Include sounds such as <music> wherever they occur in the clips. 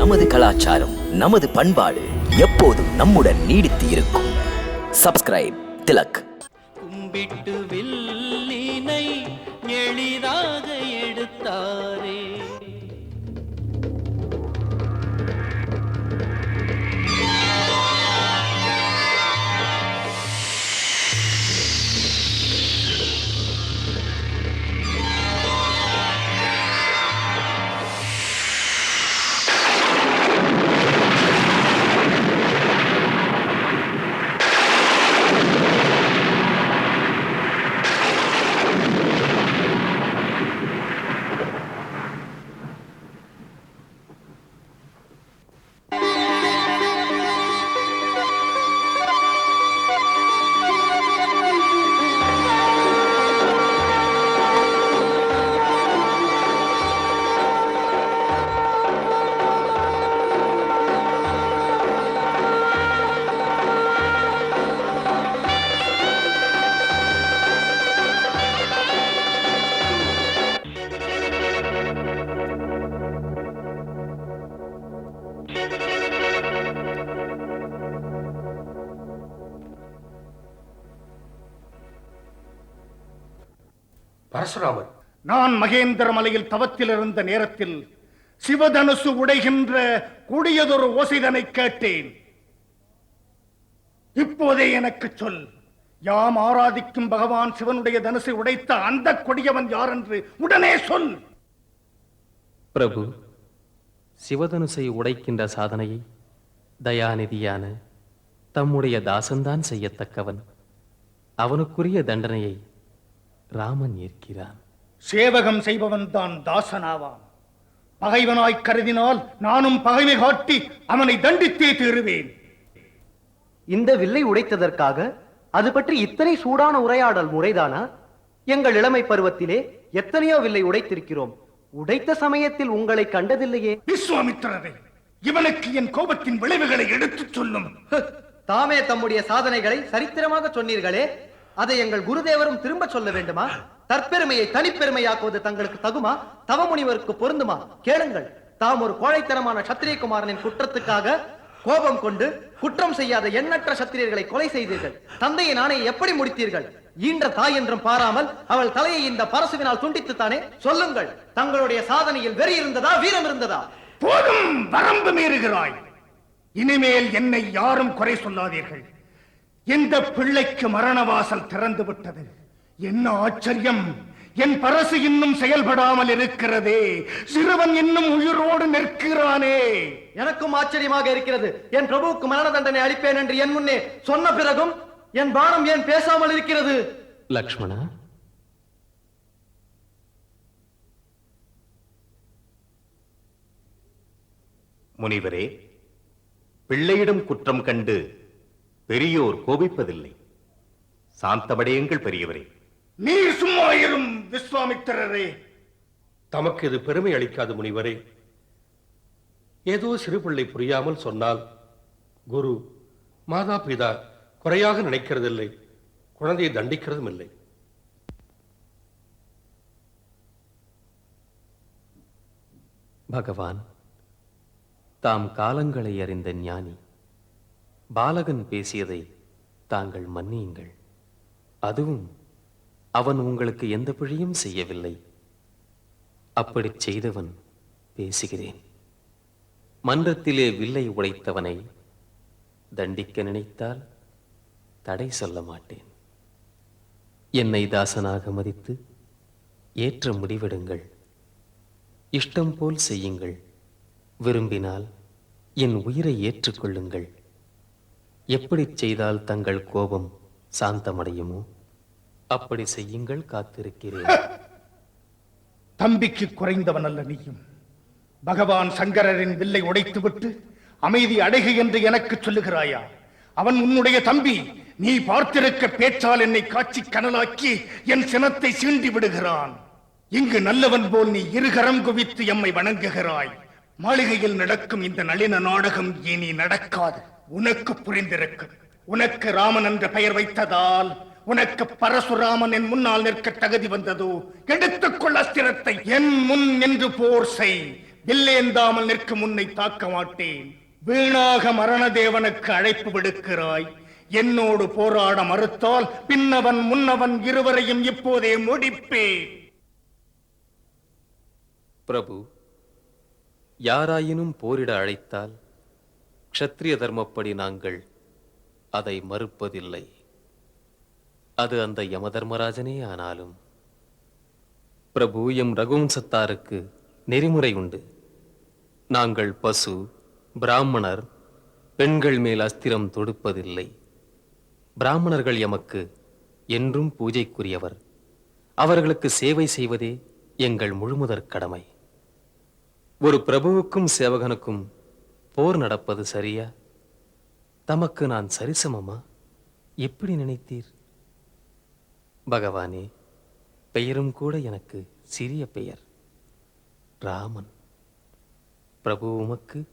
நமது கலாச்சாரம் நமது பண்பாடு எப்போதும் நம்முடன் நீடித்து இருக்கும். சப்ஸ்கிரைப் திலக். கும்பிட்டு வில்லினை எளிதாக எடுத்தாரே. பரசுராமன் நான் மகேந்திர மலையில் தவத்தில் இருந்த நேரத்தில் சிவதனுசு உடைகின்ற கொடியதொரு ஓசைதனை கேட்டேன். இப்போதே எனக்கு சொல். யாம் ஆராதிக்கும் பகவான் சிவனுடைய தனுசை உடைத்த அந்த கொடியவன் யார் என்று உடனே சொல். பிரபு சிவதனுசை உடைக்கின்ற சாதனையை தயாநிதியான தம்முடைய தாசன்தான் செய்யத்தக்கவன். அவனுக்குரிய தண்டனையை ராமன் ஏற்கிறான். சேவகம் செய்பவன் தான் தாசனாவான். பகைவனாய் கருதினால் நானும் பகைமை காட்டி அவனை தண்டித்தே தீருவேன். இந்த வில்லை உடைத்ததற்காக அது பற்றி இத்தனை சூடான உரையாடல் முறைதானா? எங்கள் இளமை பருவத்திலே எத்தனையோ வில்லை உடைத்திருக்கிறோம். உடைத்த சமயத்தில் உங்களை கண்டதில்லையே. விஸ்வாமித்திரரே இவனுக்கு என் கோபத்தின் விளைவுகளை எடுத்துச் சொல்லும். தாமே தம்முடைய சாதனைகளை சரித்திரமாக சொன்னீர்களே. அதை எங்கள் குருதேவரும் திரும்ப சொல்ல வேண்டுமா? தற்பெருமையை தனிப்பெருமையாக்குவது தங்களுக்கு தகுமா? தவமுனிவருக்கு பொருந்துமா? கேளுங்கள். தாம் ஒரு கோழைத்தனமான சத்திரியகுமாரனின் குற்றத்துக்காக கோபம் கொண்டு குற்றம் செய்யாத எண்ணற்ற சத்திரியர்களை கொலை செய்தீர்கள். தந்தையை நானே எப்படி முடித்தீர்கள்? ஈன்ற தாய் என்றும் பாராமல் அவள் தலையை இந்த பரசுவினால் துண்டித்துத்தானே? சொல்லுங்கள். தங்களுடைய சாதனையில் வெறி இருந்ததா வீரம் இருந்ததா? போதும் வரம்பு மீறுகிறாய். இனிமேல் என்னை யாரும் குறை சொல்லாதீர்கள். இந்த பிள்ளைக்கு மரணவாசல் திறந்து விட்டது என்ன ஆச்சரியம்! என் பரசு இன்னும் செயல்படாமல் இருக்கிறதே. சிறுவன் இன்னும் உயிரோடு நிற்கிறானே. எனக்கும் ஆச்சரியமாக இருக்கிறது. என் பிரபுவுக்கு மரண தண்டனை அளிப்பேன் என்று என் முன்னே சொன்ன பிறகும் என் பானம் ஏன் பேசாமல் இருக்கிறது? லக்ஷ்மணா? முனிவரே பிள்ளையிடம் குற்றம் கண்டு பெரியோர் கோபிப்பதில்லை. சாந்தமடையுங்கள் பெரியவரே. நீர் சும்மா இரும் விஸ்வாமித்திரரே. தமக்கு இது பெருமை அளிக்காது முனிவரே. ஏதோ சிறு பிள்ளை புரியாமல் சொன்னால் குரு மாதா பிதா குறையாக நினைக்கிறதில்லை. குழந்தையை தண்டிக்கிறதும் இல்லை. பகவான் தாம் காலங்களை அறிந்த ஞானி. பாலகன் பேசியதை தாங்கள் மன்னியுங்கள். அதுவும் அவன் உங்களுக்கு எந்த பிழையும் செய்யவில்லை. அப்படிச் செய்தவன் பேசுகிறேன். மன்றத்திலே வில்லை உடைத்தவனை தண்டிக்க நினைத்தால் தடை சொல்ல மாட்டேன். என்னை தாசனாக மதித்து ஏற்ற முடிவெடுங்கள். இஷ்டம் போல் செய்யுங்கள். விரும்பினால் என் உயிரை ஏற்றுக்கொள்ளுங்கள். எப்படிச் செய்தால் தங்கள் கோபம் சாந்தமடையுமோ அப்படி செய்யுங்கள் காத்திருக்கிறேன். <laughs> தம்பிக்கு குறைந்தவன் அல்ல நீயும். பகவான் சங்கரரின் வில்லை உடைத்துவிட்டு அமைதி அடைகு என்று எனக்கு சொல்லுகிறாயா? அவன் உன்னுடைய தம்பி நீ பார்த்திருக்க பேச்சால் என்னை காட்சி கனலாக்கி என் சினத்தை சீண்டி விடுகிறான். இங்கு நல்லவன் போல் நீ இருகரம் குவித்து எம்மை வணங்குகிறாய். மாளிகையில் நடக்கும் இந்த நளின நாடகம் இனி நடக்காது. உனக்கு புரிந்திருக்கும். உனக்கு ராமன் என்ற பெயர் வைத்ததால் உனக்கு பரசுராமன் என் முன்னால் நிற்க தகுதி வந்ததோ எடுத்துக்கொள் அஸ்திரத்தை என் முன் நின்று போர் செய். வில்லேந்தாமல் நிற்கும் உன்னை தாக்க மாட்டேன். வீணாக மரணதேவனுக்கு அழைப்பு விடுக்கிறாய். என்னோடு போராட மறுத்தால் பின்னவன் முன்னவன் இருவரையும் இப்போதே முடிப்பே பிரபு யாராயினும் போரிட அழைத்தால் க்ஷத்ரிய தர்மப்படி நாங்கள் அதை மறுப்பதில்லை. அது அந்த யமதர்மராஜனே ஆனாலும். பிரபு எம் ரகுவம்சத்தாருக்கு நெறிமுறை உண்டு. நாங்கள் பசு பிராமணர் பெண்கள் மேல் அஸ்திரம் தொடுப்பதில்லை. பிராமணர்கள் எமக்கு என்றும் பூஜைக்குரியவர். அவர்களுக்கு சேவை செய்வதே எங்கள் முழுமுதற் கடமை. ஒரு பிரபுவுக்கும் சேவகனுக்கும் போர் நடப்பது சரியா? தமக்கு நான் சரிசமமா? எப்படி நினைத்தீர்? பகவானே பெயரும் கூட எனக்கு சிறிய பெயர். ராமன். பிரபு உமக்கு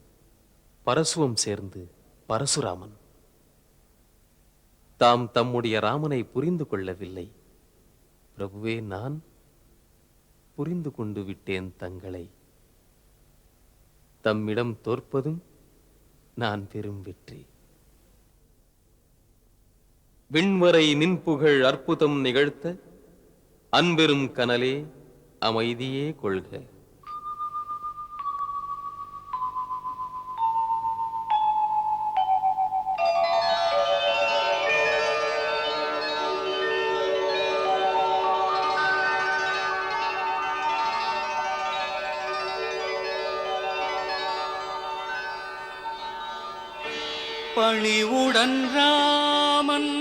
பரசுவம் சேர்ந்து பரசுராமன். தாம் தம்முடைய ராமனை புரிந்து கொள்ளவில்லை. பிரபுவே நான் புரிந்து கொண்டு விட்டேன் தங்களை. தம்மிடம் தோற்பதும் நான் பெரும் வெற்றி. விண்வரை நின்புகழ் அற்புதம் நிகழ்த்த அன்பெரும் கனலே அமைதியே கொள்க. பணிவுடன் ராமன்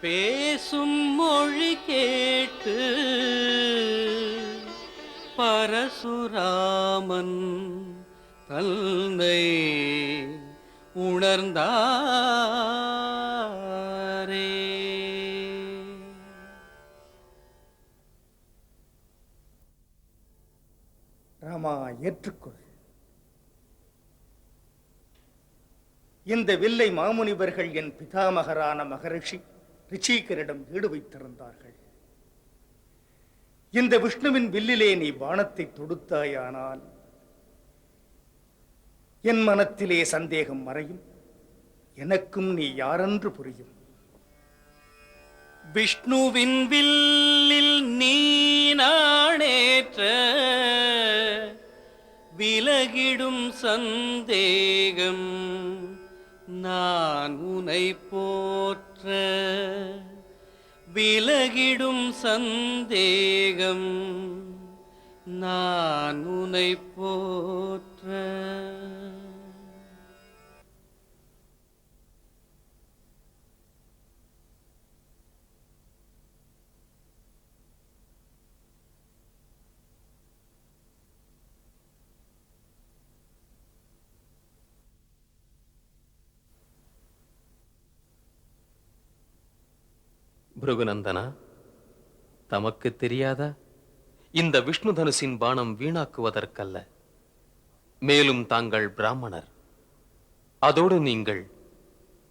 பேசும் மொழி கேட்டு பரசுராமன் தன்னை உணர்ந்தாரே. ராமா ஏற்றுக்கொள். இந்த வில்லை மாமுனிவர்கள் என் பிதாமகரான மகரிஷி ரிஷிகரிடம் ஈடு வைத்திருந்தார்கள். இந்த விஷ்ணுவின் வில்லிலே நீ பானத்தை தொடுத்தாயானால் என் மனத்திலே சந்தேகம் மறையும். எனக்கும் நீ யாரென்று புரியும்? விஷ்ணுவின் வில்லில் நீ நாணேற்ற விலகிடும் சந்தேகம். நான் உனை போற்ற விலகிடும் சந்தேகம். நான் உனை போற்ற புருகுநந்தனா? தமக்கு தெரியாதா? இந்த விஷ்ணு தனுசின் பானம் வீணாக்குவதற்கல்ல. மேலும் தாங்கள் பிராமணர். அதோடு நீங்கள்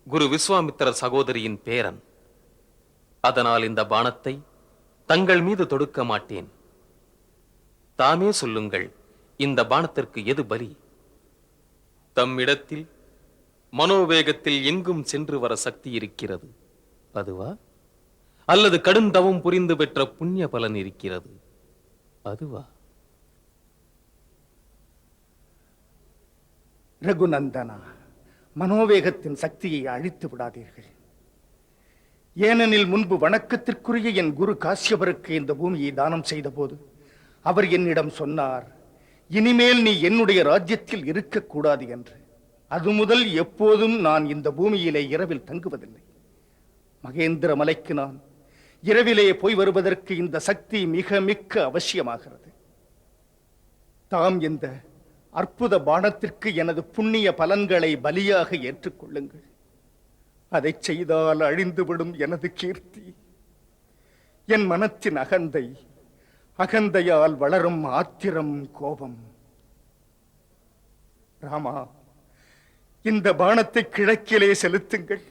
குரு விஸ்வாமித்திர சகோதரியின் பேரன். அதனால் இந்த பானத்தை தங்கள் மீது தொடுக்க மாட்டேன். தாமே சொல்லுங்கள் இந்த பானத்திற்கு எது பலி? தம்மிடத்தில் மனோவேகத்தில் எங்கும் சென்று வர சக்தி இருக்கிறது. அதுவா? அல்லது கடும் தவம் புரிந்து பெற்ற புண்ணிய பலன் இருக்கிறது. அதுவா? ரகுநந்தனா மனோவேகத்தின் சக்தியை அழித்து விடாதீர்கள். ஏனெனில் முன்பு வணக்கத்திற்குரிய என் குரு காசியபருக்கு இந்த பூமியை தானம் செய்தபோது அவர் என்னிடம் சொன்னார் இனிமேல் நீ என்னுடைய ராஜ்யத்தில் இருக்கக்கூடாது என்று. அது முதல் எப்போதும் நான் இந்த பூமியிலே இரவில் தங்குவதில்லை. மகேந்திர மலைக்கு நான் இரவிலே போய் வருவதற்கு இந்த சக்தி மிக மிக்க அவசியமாகிறது. தாம் இந்த அற்புத பானத்திற்கு எனது புண்ணிய பலன்களை பலியாக ஏற்றுக்கொள்ளுங்கள். அதைச் செய்தால் அழிந்துவிடும் எனது கீர்த்தி. என் மனத்தின் அகந்தை அகந்தையால் வளரும் ஆத்திரம் கோபம். ராமா இந்த பானத்தை கிழக்கிலே செலுத்துங்கள்.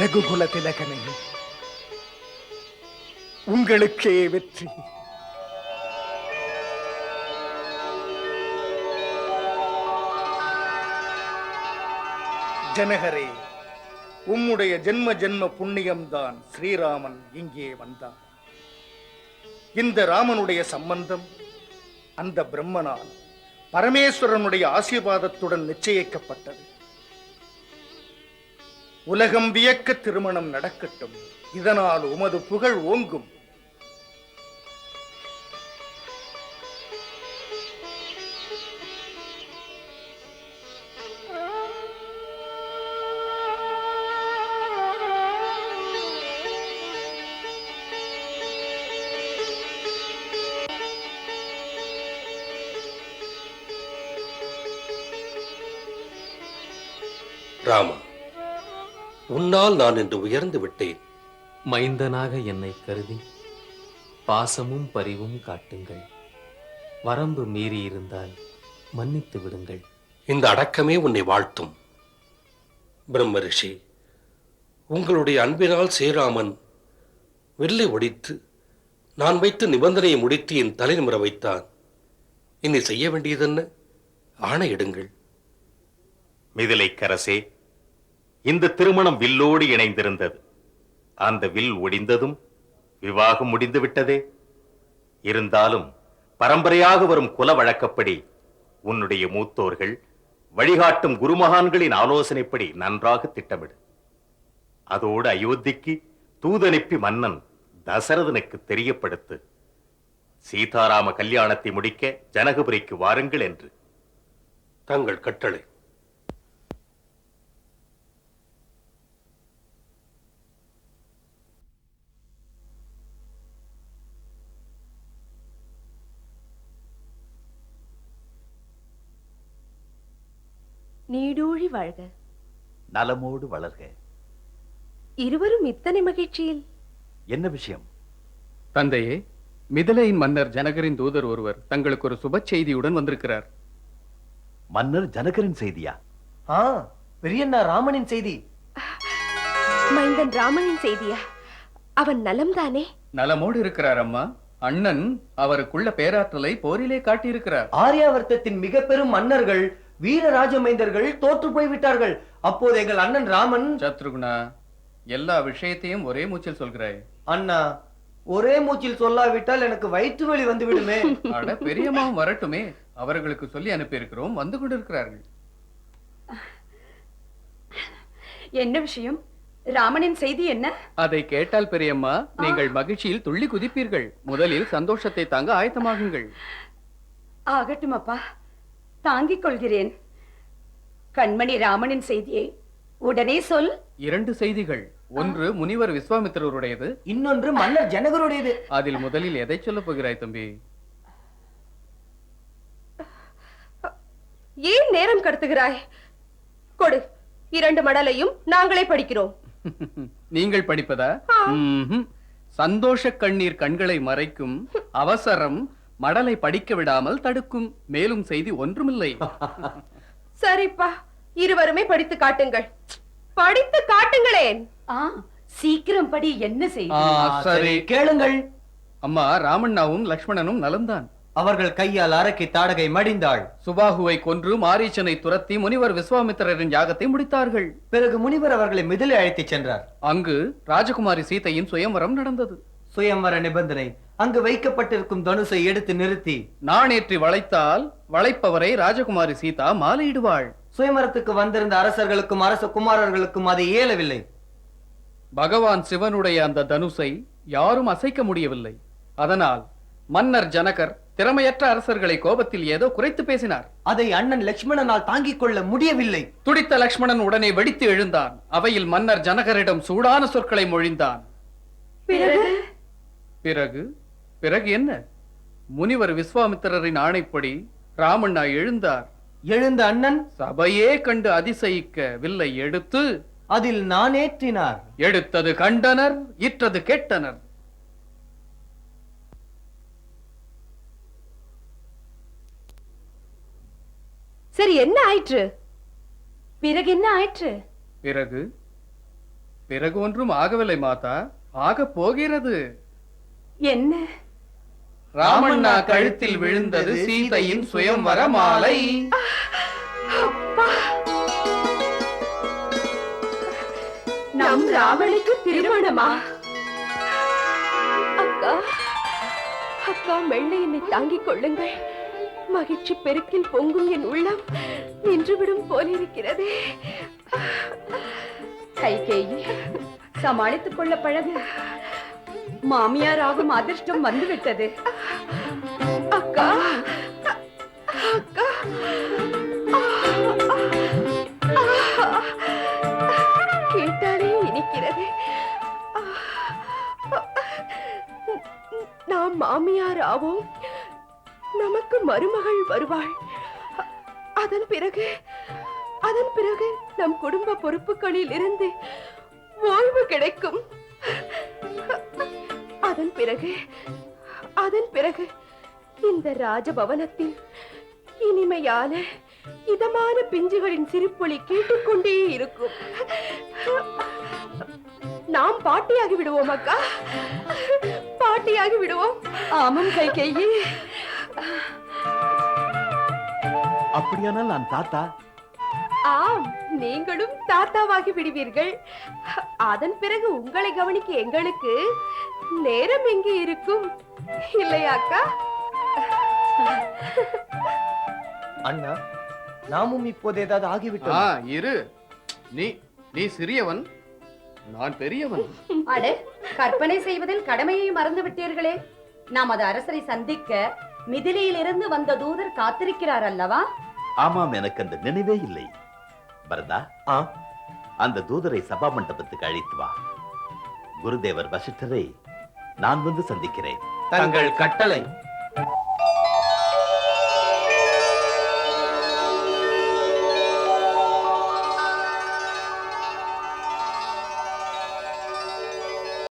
ரகுகுல திலகனை உங்களுக்கே வெற்றி. ஜனகரே உம்முடைய ஜென்ம ஜென்ம புண்ணியம்தான் ஸ்ரீராமன் இங்கே வந்தான். இந்த ராமனுடைய சம்பந்தம் அந்த பிரம்மனால் பரமேஸ்வரனுடைய ஆசீர்வாதத்துடன் நிச்சயிக்கப்பட்டது. உலகம் வியக்க திருமணம் நடக்கட்டும். இதனால் உமது புகழ் ஓங்கும். ராமா உன்னால் நான் இன்று உயர்ந்து விட்டேன். மைந்தனாக என்னை கருதி பாசமும் பரிவும் காட்டுங்கள். வரம்பு மீறி இருந்தால் மன்னித்து விடுங்கள். இந்த அடக்கமே உன்னை வாழ்த்தும். பிரம்ம ரிஷி உங்களுடைய அன்பினால் ஸ்ரீராமன் வில்லை ஒடித்து நான் வைத்த நிபந்தனையை முடித்து என் தலைநிமிர வைத்தான். இனி செய்ய வேண்டியதென்ன? ஆணையிடுங்கள். மிதிலைக்கரசே இந்த திருமணம் வில்லோடு இணைந்திருந்தது. அந்த வில் ஒடிந்ததும் விவாகம் முடிந்து விட்டதே இருந்தாலும் பரம்பரையாக வரும் குல வழக்கப்படி உன்னுடைய மூத்தோர்கள் வழிகாட்டும் குருமகான்களின் ஆலோசனைப்படி நன்றாக திட்டமிடு. அதோடு அயோத்திக்கு தூதனுப்பி மன்னன் தசரதனுக்கு தெரியப்படுத்து. சீதாராம கல்யாணத்தை முடிக்க ஜனகபுரிக்கு வாருங்கள் என்று. தங்கள் கட்டளை. நீடூழி வாழ்க. நலமோடு வளர்க. இருவரும் இத்தனை மகிழ்ச்சியில்? என்ன விஷயம்? தந்தையே மிதிலையின் மன்னர் ஜனகரின் தூதர் ஒருவர் தங்களுக்கு ஒரு சுப செய்தியுடன் வந்திருக்கிறார். மன்னர் ஜனகரின் செய்தியா? ஆ பெரியண்ணா ராமனின் செய்தி. மைந்தன் ராமனின் செய்தியா? அவன் நலம்தானே? நலமோடு இருக்கிறார் அம்மா. அண்ணன் அவருக்குள்ள பேராற்றலை போரிலே காட்டியிருக்கிறார். ஆரியாவர்த்தத்தின் மிக பெரும் மன்னர்கள் வீர ராஜமைந்தர்கள் தோற்று போய்விட்டார்கள். அப்போது எங்கள் அண்ணன் ராமன் சத்ருகுணா எல்லா விஷயத்தையும் ஒரே மூச்சில் சொல்கிறாய். அண்ணா ஒரே மூச்சில் சொல்லாவிட்டால் எனக்கு வயிற்று வலி வந்து விடுமே <laughs> அட பெரியம்மாவும் வரட்டுமே. அவர்களுக்கு சொல்லி அனுப்பியிருக்கிறோம் வந்து கொண்டிருக்கிறார்கள். என்ன விஷயம்? ராமனின் செய்தி என்ன? அதை கேட்டால் பெரியம்மா நீங்கள் மகிழ்ச்சியில் துள்ளி குதிப்பீர்கள். முதலில் சந்தோஷத்தை தாங்க ஆயத்தமாகுங்கள். ஆகட்டும் அப்பா தாங்கிக் கொள்கிறேன் கண்மணி ராமனின் செய்தியை உடனே சொல். இரண்டு செய்திகள். ஒன்று முனிவர் விஸ்வாமித்திரருடையது. இன்னொன்று மன்னர் ஜனகருடையது. அதில் முதலில் எதை சொல்லப் போகிறாய் தம்பி? ஏன் நேரம் கடத்துகிறாய்? கொடு. இரண்டு மடலையும் நாங்களே படிக்கிறோம். <laughs> நீங்கள் படிப்பதா. சந்தோஷ கண்ணீர் கண்களை மறைக்கும் <laughs> அவசரம் மடலை படிக்க விடாமல் தடுக்கும். மேலும் செய்தி ஒன்றுமில்லை. <laughs> சரிப்பா இருவருமே படித்து காட்டுங்கள். படித்து காட்டுங்களேன். சீக்கிரம் படி என்ன சரி. கேளுங்கள். அம்மா ராமண்ணாவும் லக்ஷ்மணனும் நலம்தான். அவர்கள் கையால் அரக்கை தாடகை மடிந்தாள். சுபாகுவை கொன்று மாரீச்சனை துரத்தி முனிவர் விஸ்வாமித்திரரின் யாகத்தை முடித்தார்கள். பிறகு முனிவர் அவர்களை மிதிலை அழைத்துச் சென்றார். அங்கு ராஜகுமாரி சீதையின் சுயம்வரம் நடந்தது. சுயம்வர நிபந்தனை. அங்கு வைக்கப்பட்டிருக்கும் தனுசை எடுத்து நிறுத்தி நாணேற்றி வளைத்தால் வளைப்பவரை ராஜகுமாரி சீதா மாலையிடுவாள். சுயமரத்துக்கு வந்திருந்த அரசர்களுக்கும் அரச குமாரர்களுக்கும் அது இயலவில்லை. பகவான் சிவனுடைய அந்த தனுசை யாரும் அசைக்க முடியவில்லை. அதனால் மன்னர் ஜனகர் திறமையற்ற அரசர்களை கோபத்தில் ஏதோ குறைத்து பேசினார். அதை அண்ணன் லட்சுமணனால் தாங்கிக் கொள்ள முடியவில்லை. துடித்த லக்ஷ்மணன் உடனே வெடித்து எழுந்தான். அவையில் மன்னர் ஜனகரிடம் சூடான சொற்களை மொழிந்தான். பிறகு? பிறகு என்ன? முனிவர் விஸ்வாமித்திரரின் ஆணைப்படி ராமண்ணா எழுந்தார். எழுந்த அண்ணன் சபையே கண்டு அதிசயிக்க வில்லை எடுத்து அதில் நான் ஏற்றினார். எடுத்தது கண்டனர் இற்றது கேட்டனர். சரி என்ன ஆயிற்று? பிறகு என்ன ஆயிற்று? பிறகு? பிறகு ஒன்றும் ஆகவில்லை மாதா. ஆகப் போகிறது. என்ன? ராமண்ணா கழுத்தில் விழுந்தது சீதையின் சுயம்வர மாலை நம் ராவனுக்கு திருமணமா? அக்கா அக்கா மெல்ல என்னை தாங்கிக் கொள்ளுங்கள். மகிழ்ச்சி பெருக்கில் பொங்கும் என் உள்ளம் நின்றுவிடும் போலிருக்கிறதே. கைகேயி சமாளித்துக் கொள்ள பழகு. மாமியார் ஆகும் அதிர்ஷ்டம் வந்துவிட்டது. அக்கா அக்கா கேட்டாலே இனிக்கிறது. நாம் மாமியார் ஆவோம் நமக்கு மருமகள் வருவாள். அதன் பிறகு அதன் பிறகு நம் குடும்ப பொறுப்புகளில் இருந்து ஓய்வு கிடைக்கும். அதன் பிறகு அதன் பிறகு இந்த ராஜபவனத்தில் இனிமையான இதமான பிஞ்சுகளின் சிரிப்பொலி கேட்டுக்கொண்டே இருக்கும். நாம் பாட்டியாகி விடுவோம் அக்கா. பாட்டியாகி விடுவோம். ஆமாம் கை கையே அப்படியானால் நான் தாத்தா? ஆம் நீங்களும் தாத்தாவாகி விடுவீர்கள். அதன் பிறகு உங்களை கவனிக்க எங்களுக்கு நேரம் எங்கே இருக்கும்? இல்லையா அக்கா. அண்ணா நாமும் இப்போது ஏதாவது ஆ ஆகிவிட்டோம் இரு. நீ நீ சிறியவன் நான் பெரியவன். அட கற்பனை செய்வதில் கடமையை மறந்து விட்டீர்களே. நமது அரசரை சந்திக்க மிதிலையிலிருந்து வந்த தூதர் காத்திருக்கிறார் அல்லவா? ஆமாம் எனக்கு அந்த நினைவே இல்லை. பரதா ஆ. அந்த தூதரை சபா மண்டபத்துக்கு அழைத்து வா. குருதேவர் வசிஷ்டரை நான் வந்து சந்திக்கிறேன். தங்கள் கட்டளை.